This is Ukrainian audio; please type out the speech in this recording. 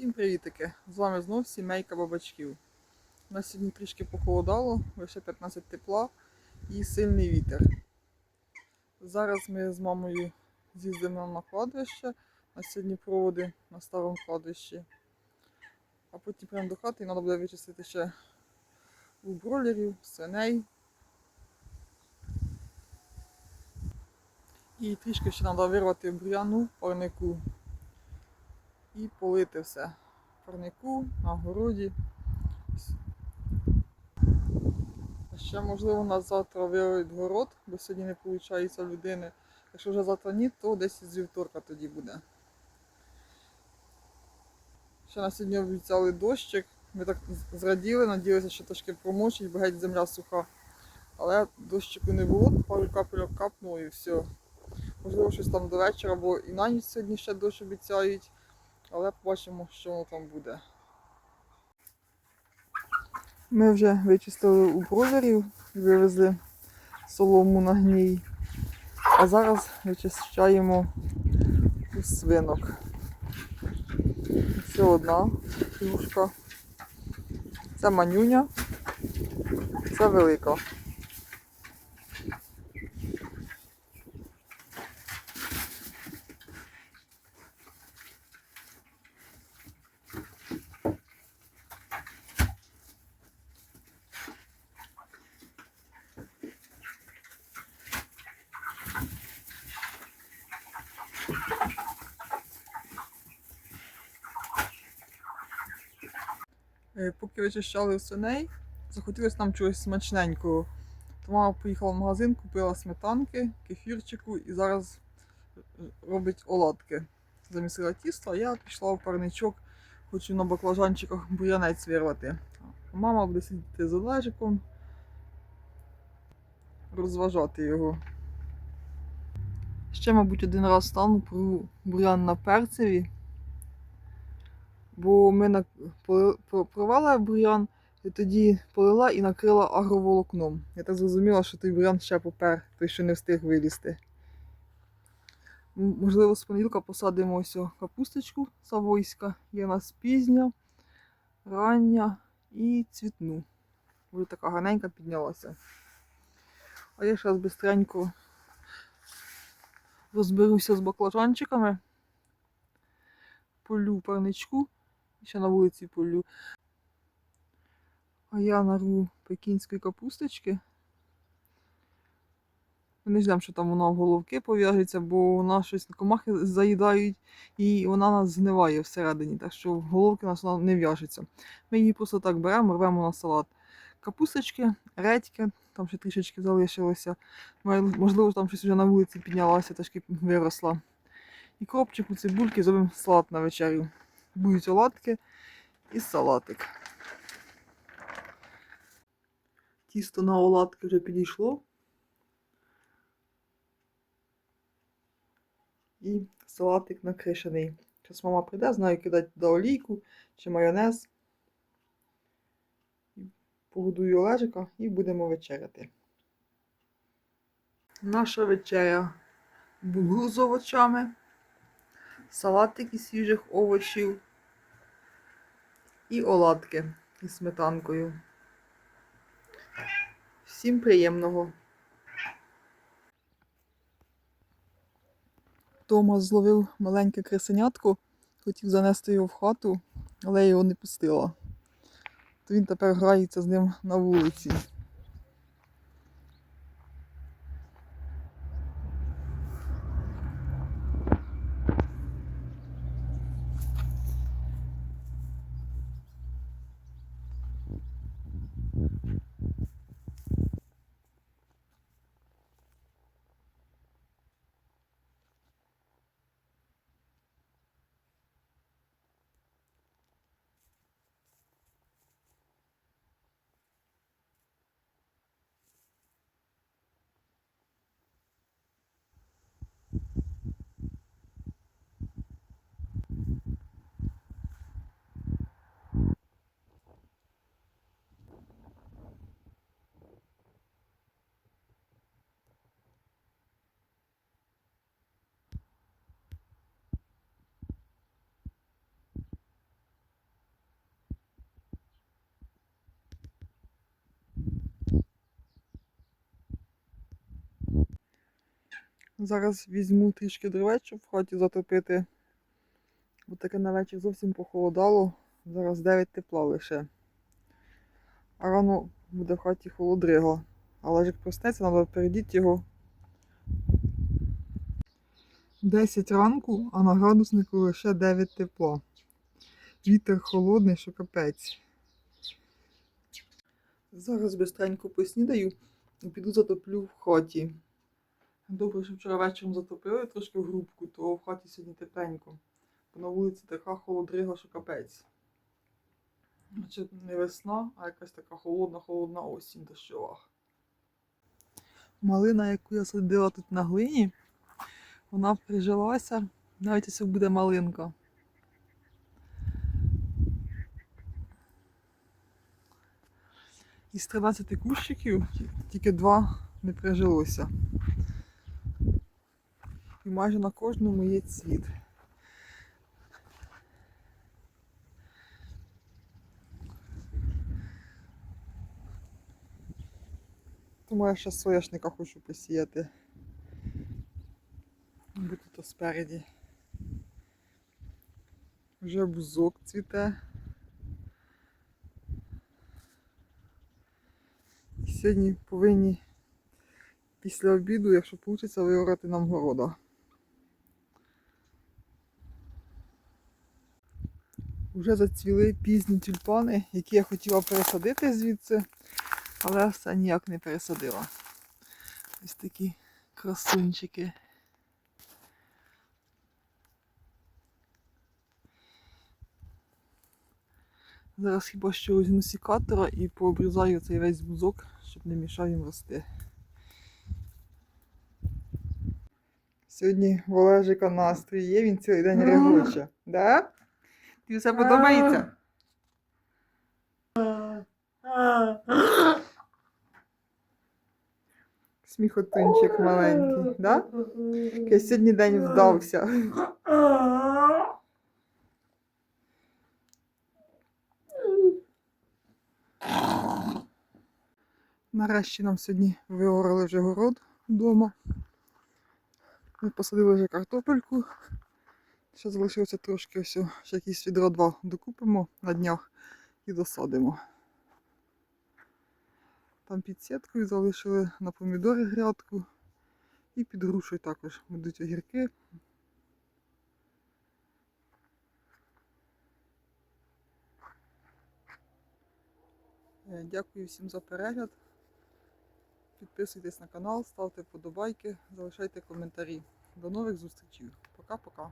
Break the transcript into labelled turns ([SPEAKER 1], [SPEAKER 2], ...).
[SPEAKER 1] Всім привітики! З вами знов сімейка бабачків. У нас сьогодні трішки похолодало, лише 15 тепла і сильний вітер. Зараз ми з мамою з'їздимо на кладовище. На сьогодні проводи на старому кладовищі. А потім прямо до хати і треба буде вичистити ще у бройлерів, свиней. І трішки ще треба вирвати бур'яну, парнику і полити все. Парнику, на городі. Ще, можливо, нас завтра вирвуть город, бо сьогодні не виходить людини. Якщо вже завтра ні, то десь з вівторка тоді буде. Ще на сьогодні обіцяли дощик. Ми так зраділи, надіялися, що трошки промочить, бо геть земля суха. Але дощику не було, пару капельок капнуло і все. Можливо, щось там до вечора, бо і на ніч сьогодні ще дощ обіцяють. Але побачимо, що воно там буде. Ми вже вичистили у бройлерів, вивезли солому на гній. А зараз вичищаємо у свинок. Ще одна юшка. Це манюня, це велика. Поки вичищали свиней, захотілося нам чогось смачненького. То мама поїхала в магазин, купила сметанки, кефірчику і зараз е, робить оладки. Замісила тісто, а я пішла в парничок, хочу на баклажанчиках бурянець вирвати. Мама буде сидіти з Олежиком, розважати його. Ще, мабуть, один раз стану про бурян на перцеві. Бо ми провала бур'ян, і тоді полила і накрила агроволокном. Я так зрозуміла, що той бур'ян ще попер, той, що не встиг вилізти. Можливо, з понеділка посадимо ось капусточку савойська. Є у нас пізня, рання і цвітну. Вже така гарненька піднялася. А я зараз бистренько розберуся з баклажанчиками. Полю парничку. Ще на вулиці полю. А я нарву пекінської капусточки. Ми не ждемо, що там вона в головки пов'яжеться, бо вона щось комахи заїдають і вона нас згниває всередині, так що в головки у нас вона не в'яжеться. Ми її просто так беремо, рвемо на салат. Капусточки, редьки, там ще трішечки залишилося. Можливо, там щось вже на вулиці піднялося, трошки виросла. І кропчику, цибульки зробимо салат на вечерю. Будуть оладки і салатик. Тісто на оладки вже підійшло. І салатик накришений. Зараз мама прийде, знаю, кидати туди олійку чи майонез. Погодую Олежика і будемо вечеряти. Наша вечеря булгур з овочами, салатик із свіжих овочів і оладки із сметанкою. Всім приємного! Тома зловив маленьке крисенятко, хотів занести його в хату, але його не пустила. То він тепер грається з ним на вулиці. Зараз візьму трішки дровечок в хаті затопити. Бо таке на вечір зовсім похолодало. Зараз 9 тепла лише. А рано буде в хаті холодрига. Але ж як проснеться, треба передіти його. 10 ранку, а на градуснику лише 9 тепла. Вітер холодний, що капець. Зараз бистренько поснідаю і піду затоплю в хаті. Добре, що вчора вечором затопили трошки в грубку, то в хаті сьогодні тепленько. Бо на вулиці така холодрига, що капець. Значить, не весна, а якась така холодна-холодна осінь дощова. Малина, яку я садила тут на глині, вона прижилася, навіть ось буде малинка. Із 13 кущиків тільки два не прижилося. І майже на кожному є цвіт. Тому я ще соняшника хочу посіяти. Бо тут спереді. Вже бузок цвіте. Сьогодні повинні після обіду, якщо вийде, виорати нам города. Вже зацвіли пізні тюльпани, які я хотіла пересадити звідси, але все ніяк не пересадила. Ось такі красунчики. Зараз хіба що візьму сікатора і пообрізаю цей весь бузок, щоб не мішав їм рости. Сьогодні в Олежика настрій є, він цілий день регоче. Да? Тобі все подобається? Сміхотинчик маленький, да? Який сьогодні день вдався. Нарешті нам сьогодні виорали вже город вдома. Ми посадили вже картопельку. Ще залишилося трошки ось, ще якісь відро два докупимо на днях і досадимо. Там під сіткою залишили на помідори грядку. І під грушею також будуть огірки. Е, Дякую всім за перегляд. Підписуйтесь на канал, ставте вподобайки, залишайте коментарі. До нових зустрічей. Пока-пока.